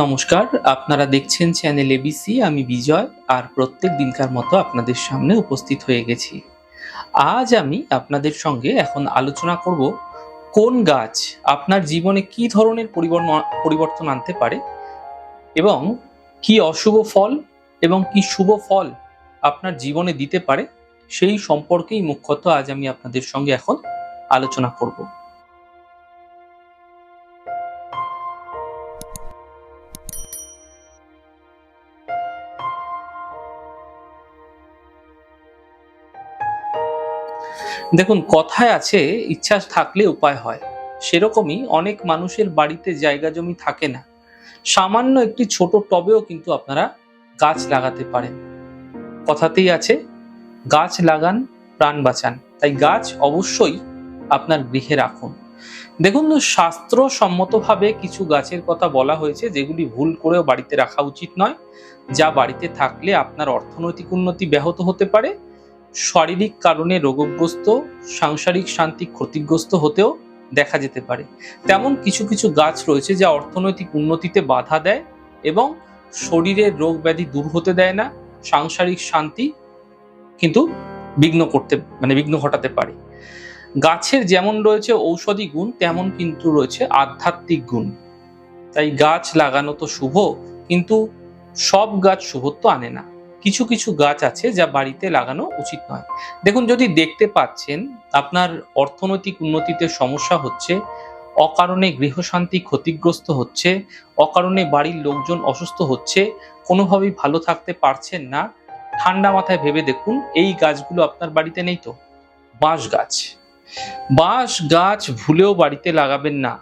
নমস্কার, আপনারা দেখছেন চ্যানেল এবিসি আমি বিজয়, আর প্রত্যেক দিনকার মতো আপনাদের সামনে উপস্থিত হয়ে গেছি। আজ আমি আপনাদের সঙ্গে এখন আলোচনা করব, কোন গাছ আপনার জীবনে কি ধরনের পরিবর্তন পরিবর্তন আনতে পারে এবং কি অশুভ ফল এবং কি শুভ ফল আপনার জীবনে দিতে পারে, সেই সম্পর্কেই মুখ্যত আজ আমি আপনাদের সঙ্গে এখন আলোচনা করব। দেখুন, কথায় আছে ইচ্ছা থাকলে উপায় হয়। সেরকমই অনেক মানুষের বাড়িতে জায়গা জমি থাকে না। সামান্য একটি ছোট টবেও কিন্তু আপনারা গাছ লাগাতে পারেন। কথাতেই আছে, গাছ লাগান, প্রাণ বাঁচান। তাই গাছ অবশ্যই আপনার গৃহে রাখুন। দেখুন শাস্ত্র সম্মতভাবে কিছু গাছের কথা বলা হয়েছে, যেগুলি ভুল করেও বাড়িতে রাখা উচিত নয়। যা বাড়িতে থাকলে আপনার অর্থনৈতিক উন্নতি ব্যাহত হতে পারে শারীরিক কারণে রোগগ্রস্ত, সাংসারিক শান্তি ক্ষতিগ্রস্ত হতেও দেখা যেতে পারে। তেমন কিছু কিছু গাছ রয়েছে যা অর্থনৈতিক উন্নতিতে বাধা দেয় এবং শরীরের রোগ ব্যাধি দূর হতে দেয় না, সাংসারিক শান্তি কিন্তু বিঘ্ন করতে মানে বিঘ্ন ঘটাতে পারে। গাছের যেমন রয়েছে ঔষধি গুণ, তেমন কিন্তু রয়েছে আধ্যাত্মিক গুণ। তাই গাছ লাগানো তো শুভ, কিন্তু সব গাছ শুভত্ব আনে না। কিছু কিছু গাছ আছে যা বাড়িতে লাগানো উচিত নয়। দেখুন, যদি দেখতে পাচ্ছেন, আপনার অর্থনৈতিক উন্নতিতে সমস্যা হচ্ছে, অকারণে গৃহশান্তি ক্ষতিগ্রস্ত হচ্ছে, অকারণে বাড়ির লোকজন অসুস্থ হচ্ছে, কোনোভাবেই ভালো থাকতে পারছেন না, ঠান্ডা মাথায় ভেবে দেখুন, এই গাছগুলো আপনার বাড়িতে নেই তো? বাঁশ গাছ। বাঁশ গাছ ভুলেও বাড়িতে লাগাবেন না।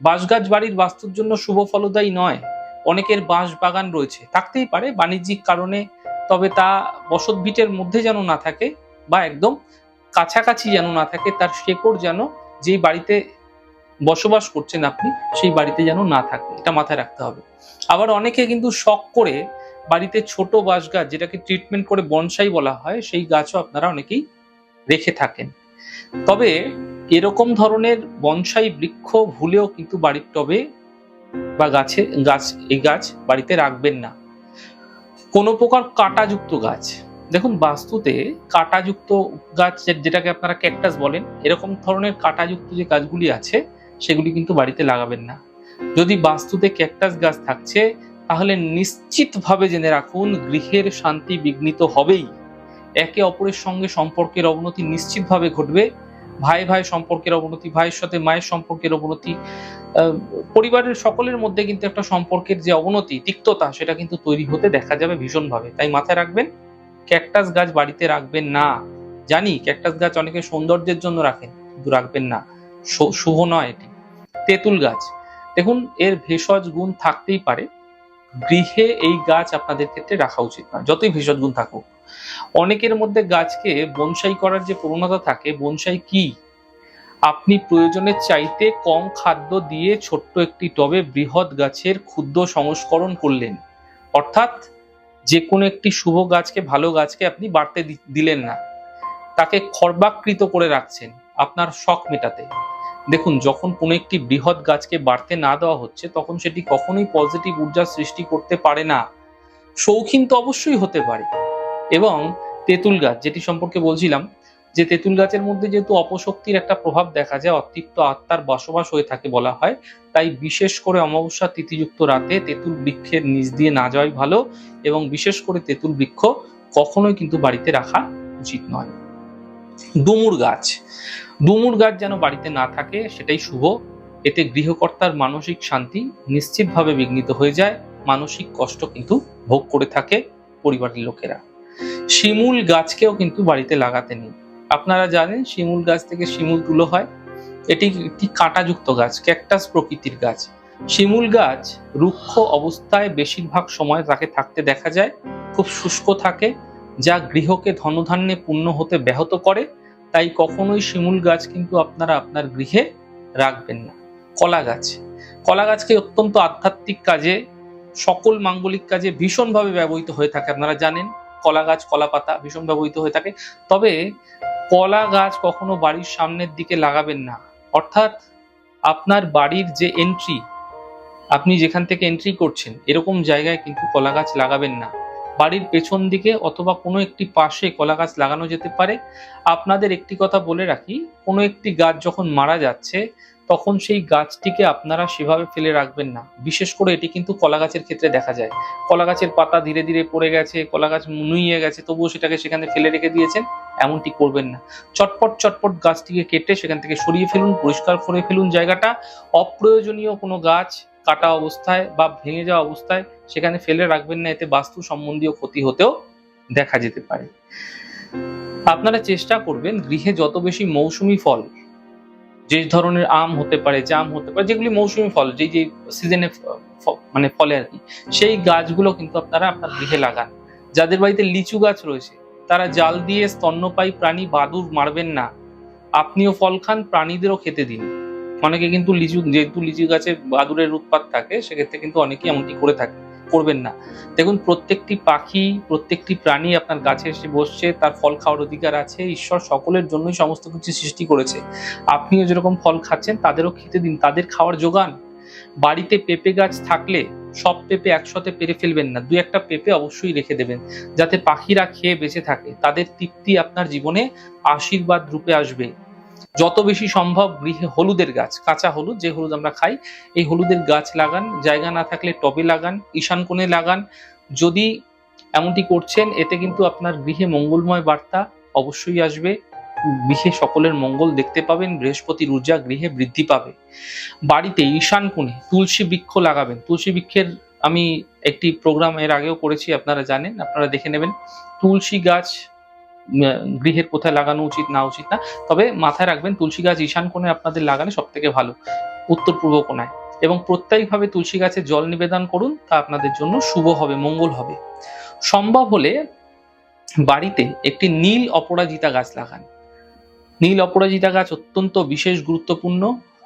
বাঁশ গাছ বাড়ির বাস্তুর জন্য শুভ ফলদায়ী নয়। অনেকের বাঁশ বাগান রয়েছে। থাকতেই পারে বাণিজ্যিক কারণে তবে তা বসত ভিটের মধ্যে যেন না থাকে বা একদম কাছাকাছি যেন না থাকে, তার শেকড় যেন যেই বাড়িতে বসবাস করছেন আপনি, সেই বাড়িতে যেন না থাকে। এটা মাথায় রাখতে হবে। আবার অনেকে কিন্তু শখ করে বাড়িতে ছোট বাঁশ গাছ যেটাকে ট্রিটমেন্ট করে বনসাই বলা হয়, সেই গাছও আপনারা অনেকেই রেখে থাকেন। তবে এরকম ধরনের বনসাই বৃক্ষ ভুলেও কিন্তু বাড়ির টবে বা গাছে, গাছ, এই গাছ বাড়িতে রাখবেন না। কোনো প্রকার কাঁটাযুক্ত গাছ। দেখুন, বাস্তুতে কাঁটাযুক্ত গাছ যেটাকে আপনারা ক্যাকটাস বলেন, এরকম ধরনের কাঁটাযুক্ত যে গাছগুলি আছে, সেগুলি কিন্তু বাড়িতে লাগাবেন না। যদি বাস্তুতে ক্যাকটাস গাছ থাকছে, তাহলে নিশ্চিতভাবে জেনে রাখুন, গৃহের শান্তি বিঘ্নিত হবেই। একে অপরের সঙ্গে সম্পর্কের অবনতি নিশ্চিতভাবে ঘটবে। ভাই ভাই সম্পর্কের অবনতি, ভাইয়ের সাথে মায়ের সম্পর্কের অবনতি পরিবারের সকলের মধ্যে কিন্তু একটা সম্পর্কের যে অবনতি, তিক্ততা, সেটা কিন্তু তৈরি হতে দেখা যাবে ভীষণভাবে। তাই মাথায় রাখবেন, ক্যাকটাস গাছ বাড়িতে রাখবেন না। জানি, ক্যাকটাস গাছ অনেকে সৌন্দর্যের জন্য রাখেন, কিন্তু রাখবেন না। শুভ নয় এটি। তেঁতুল গাছ, দেখুন, এর ভেষজ গুণ থাকতেই পারে। গৃহে এই গাছ আপনাদের ক্ষেত্রে রাখা উচিত না যতই ভেষজ গুণ থাকুক। অনেকের মধ্যে গাছকে বনসাই করার যে প্রবণতা থাকে, বনসাই কি? আপনি প্রয়োজনের চাইতে কম খাদ্য দিয়ে ছোট্ট একটি টবে বৃহৎ গাছের ক্ষুদ্র সংস্করণ করলেন। অর্থাৎ যে কোনো একটি শুভ গাছকে ভালো গাছকে আপনি বাড়তে দিলেন না। তাকে খর্বাকৃত করে রাখছেন আপনার শখ মেটাতে। দেখুন, যখন কোনো একটি বৃহৎ গাছকে বাড়তে না দেওয়া হচ্ছে, তখন সেটি কখনোই পজিটিভ ঊর্জা সৃষ্টি করতে পারে না। শৌখিন তো অবশ্যই হতে পারে। এবং তেঁতুল গাছ, যেটি সম্পর্কে বলছিলাম, যে তেঁতুল গাছের মধ্যে যেহেতু অপশক্তির একটা প্রভাব দেখা যায় অতৃপ্ত আত্মার বসবাস হয়ে থাকে বলা হয়, তাই বিশেষ করে অমাবস্যা তিথিযুক্ত রাতে তেঁতুল বৃক্ষের নিচ দিয়ে না যাওয়াই ভালো এবং বিশেষ করে তেঁতুল বৃক্ষ কখনোই কিন্তু বাড়িতে রাখা উচিত নয়। ডুমুর গাছ ডুমুর গাছ যেন বাড়িতে না থাকে সেটাই শুভ। এতে গৃহকর্তার মানসিক শান্তি নিশ্চিতভাবে বিঘ্নিত হয়ে যায়, মানসিক কষ্ট কিন্তু ভোগ করে থাকে পরিবারের লোকেরা। শিমুল গাছকেও কিন্তু বাড়িতে লাগাতে নেই। আপনারা জানেন শিমুল গাছ থেকে শিমুল তুলো হয়। এটি একটি কাঁটাযুক্ত গাছ, ক্যাকটাস প্রকৃতির গাছ। শিমুল গাছ রুক্ষ অবস্থায় বেশিরভাগ সময় তাকে থাকতে দেখা যায়, খুব শুষ্ক থাকে, যা গৃহকে ধনধান্যে পূর্ণ হতে ব্যাহত করে। তাই কখনোই শিমুল গাছ কিন্তু আপনারা আপনার গৃহে রাখবেন না। কলা গাছ। কলা গাছকে অত্যন্ত আধ্যাত্মিক কাজে, সকল মাঙ্গলিক কাজে ভীষণভাবে ব্যবহৃত হয়ে থাকে, আপনারা জানেন। কলা গাছ, কলা পাতা ভীষণ ব্যবহৃত হয়ে থাকে। তবে কলা গাছ কখনো বাড়ির সামনের দিকে লাগাবেন না। অর্থাৎ আপনার বাড়ির যে এন্ট্রি আপনি যেখান থেকে এন্ট্রি করছেন, এরকম জায়গায় কিন্তু কলা গাছ লাগাবেন না। বাড়ির পেছন দিকে অথবা কোনো একটি পাশে কলা গাছ লাগানো যেতে পারে। আপনাদের একটি কথা বলে রাখি, কোনো একটি গাছ যখন মারা যাচ্ছে তখন সেই গাছটিকে আপনারা সেভাবে ফেলে রাখবেন না। বিশেষ করে এটি কিন্তু কলা গাছের ক্ষেত্রে দেখা যায়। কলা গাছের পাতা ধীরে ধীরে পড়ে গেছে কলা গাছ নুইয়ে গেছে, তবুও সেটাকে সেখানে ফেলে রেখে দিয়েছেন, এমনটি করবেন না। চটপট চটপট গাছটিকে কেটে সেখান থেকে সরিয়ে ফেলুন, পরিষ্কার করে ফেলুন জায়গাটা। অপ্রয়োজনীয় কোনো গাছ কাটা অবস্থায় বা ভেঙে যাওয়া অবস্থায় সেখানে ফেলে রাখবেন না, এতে বাস্তু সম্বন্ধীয় ক্ষতি হতেও দেখা যেতে পারে। আপনারা চেষ্টা করবেন গৃহে যত বেশি মৌসুমী ফল যে ধরনের আম হতে পারে জাম হতে পারে, যেগুলি মৌসুমী ফল, যেই যে সিজনে মানে ফলে আর কি, সেই গাছগুলো কিন্তু আপনারা আপনার গৃহে লাগান। যাদের বাড়িতে লিচু গাছ রয়েছে, তারা জাল দিয়ে স্তন্যপায়ী প্রাণী বাদুর মারবেন না। আপনিও ফল খান, প্রাণীদেরও খেতে দিন। অনেকে কিন্তু লিচু, যেহেতু লিচু গাছে বাদুরের উৎপাত থাকে, সেক্ষেত্রে কিন্তু অনেকেই এমনটি করে থাকে। করবেন না। দেখুন, প্রত্যেকটি পাখি, প্রত্যেকটি প্রাণী আপনার গাছে এসে বসছে, তার ফল খাওয়ার অধিকার আছে, ঈশ্বর সকলের জন্যই সমস্ত কিছু সৃষ্টি করেছে। আপনিও যেরকম ফল খাচ্ছেন, তাদেরও খেতে দিন, তাদের খাওয়ার যোগান। বাড়িতে পেঁপে গাছ থাকলে সব পেঁপে একসাথে পেরে ফেলবেন না, দু একটা পেঁপে অবশ্যই রেখে দেবেন, যাতে পাখিরা খেয়ে বেঁচে থাকে। তাদের তৃপ্তি আপনার জীবনে আশীর্বাদ রূপে আসবে। যত বেশি সম্ভব গৃহে হলুদের গাছ, কাঁচা হলুদ, যে হলুদ আমরা খাই, এই হলুদের গাছ লাগান, জায়গা না থাকলে টবে লাগান, ঈশান কোণে লাগান। যদি এমনটি করছেন, এতে কিন্তু আপনার গৃহে মঙ্গলময় বার্তা অবশ্যই আসবে। গৃহে সকলের মঙ্গল দেখতে পাবেন বৃহস্পতির ঊর্জা গৃহে বৃদ্ধি পাবে। বাড়িতে ঈশান কোণে তুলসী বৃক্ষ লাগাবেন। তুলসী বৃক্ষের আমি একটি প্রোগ্রাম এর আগেও করেছি, আপনারা জানেন, আপনারা দেখে নেবেন। তুলসী গাছ গৃহের কোথায় লাগানো উচিত, না উচিত না। তবে মাথায় রাখবেন, তুলসী গাছ ঈশান কোণে আপনাদের লাগালে সব থেকে ভালো, উত্তর পূর্ব কোণায়। এবং প্রত্যেকভাবে তুলসী গাছে জল নিবেদন করুন, তা আপনাদের জন্য শুভ হবে, মঙ্গল হবে। সম্ভব হলে বাড়িতে একটি নীল অপরাজিতা গাছ লাগান। নীল অপরাজিতা গাছ অত্যন্ত বিশেষ গুরুত্বপূর্ণ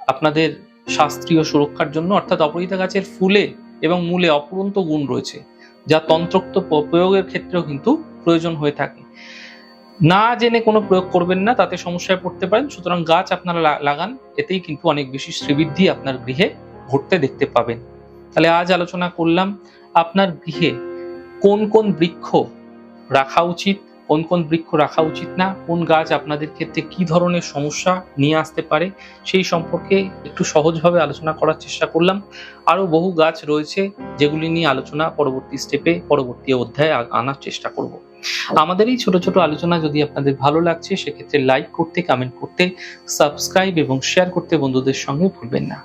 আপনাদের শাস্ত্রীয় সুরক্ষার জন্য। অর্থাৎ অপরাজিতা গাছের ফুলে এবং মূলে অপরন্ত গুণ রয়েছে, যা তন্ত্রোক্ত প্রয়োগের ক্ষেত্রেও কিন্তু প্রয়োজন হয়ে থাকে। না জেনে কোনো প্রয়োগ করবেন না, তাতে সমস্যায় পড়তে পারেন। সুতরাং গাছ আপনারা লাগান, এতেই কিন্তু অনেক বেশি শ্রীবৃদ্ধি আপনার গৃহে ঘটতে দেখতে পাবেন। তাহলে আজ আলোচনা করলাম, আপনার গৃহে কোন কোন বৃক্ষ রাখা উচিত? কোন কোন বৃক্ষ রাখা উচিত না, কোন গাছ আপনাদের ক্ষেত্রে কি ধরনের সমস্যা নিয়ে আসতে পারে, সেই সম্পর্কে একটু সহজভাবে আলোচনা করার চেষ্টা করলাম। আরও বহু গাছ রয়েছে যেগুলি নিয়ে আলোচনা পরবর্তী স্টেপে পরবর্তী অধ্যায়ে আনার চেষ্টা করব। আমাদের এই ছোট ছোট আলোচনা যদি আপনাদের ভালো লাগছে, সেক্ষেত্রে লাইক করতে কমেন্ট করতে সাবস্ক্রাইব এবং শেয়ার করতে বন্ধুদের সঙ্গে ভুলবেন না।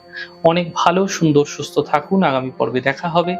অনেক ভালো, সুন্দর, সুস্থ থাকুন। আগামী পর্বে দেখা হবে।